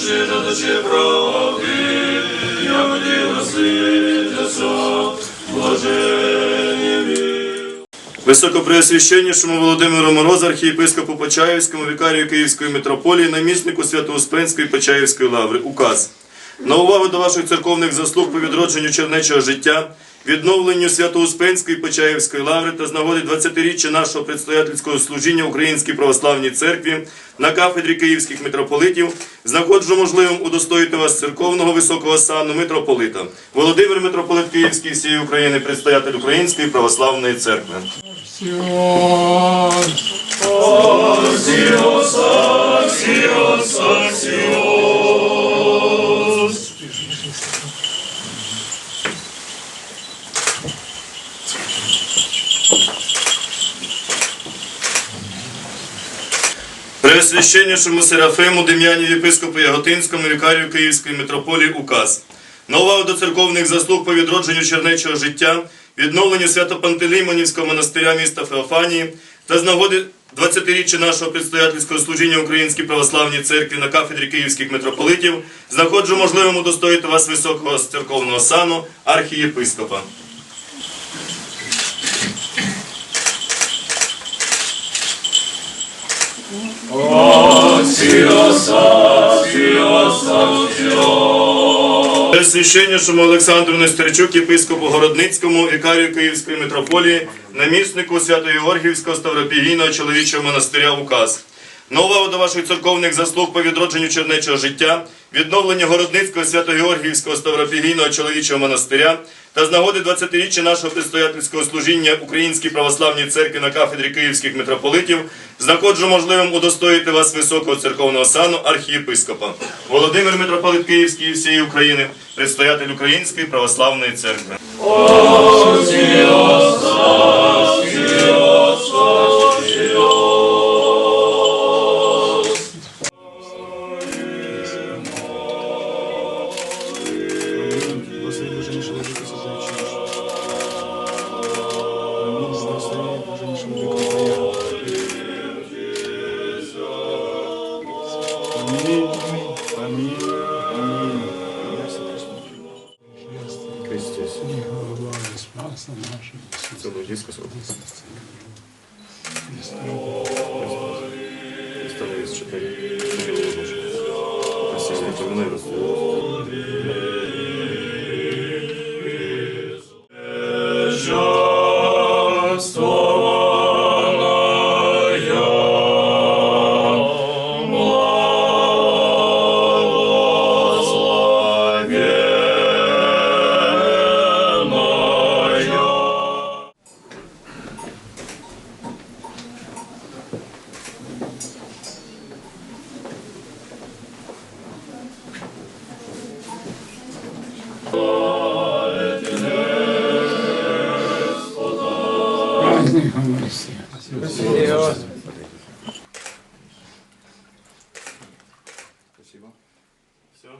очі дочі правди, як наситяться, блаженні вік. Високопреосвященнішому Володимиру Мороз, архієпископу Почаївському, вікарію Київської митрополії, наміснику Свято-Успенської Почаївської лаври. Указ. На увагу до ваших церковних заслуг по відродженню чернечого життя, відновленню Свято-Успенської Почаївської лаври та з нагоди 20-річчя нашого предстоятельського служіння Українській православній церкві на кафедрі київських митрополитів знаходжу можливим удостоїти вас церковного високого сану митрополита. Володимир митрополит Київський всієї України, предстоятель Української православної церкви. Преосвященнішому Серафиму Дем'яні єпископу Яготинському вікарію Київської митрополії указ. Увагу до церковних заслуг по відродженню чернечого життя, відновленню Свято-Пантелеймонівського монастиря міста Феофанії та з нагоди 20-річчя нашого предстоятельського служіння Українській православній церкві на кафедрі київських митрополитів знаходжу можливим удостоїти вас високого церковного сану архієпископа. Священнішому Олександру Нестерчук, єпископу Городницькому, вікарію Київської митрополії, наміснику Свято-Георгіївського Ставропігійного чоловічого монастиря указ. На увагу до ваших церковних заслуг по відродженню чернечого життя, відновленню Городницького Свято-Георгіївського Ставропігійного чоловічого монастиря та з нагоди 20-річчя нашого предстоятельського служіння Українській православній церкві на кафедрі київських митрополитів знаходжу можливим удостоїти вас високого церковного сану архієпископа. Володимир митрополит Київський і всієї України, предстоятель Української православної церкви. Аминь, аминь, аминь. Христос. Целую диску срок. Оставляюсь читать. Спасибо, это мной расстроилось. Праздником Спасибо. Все.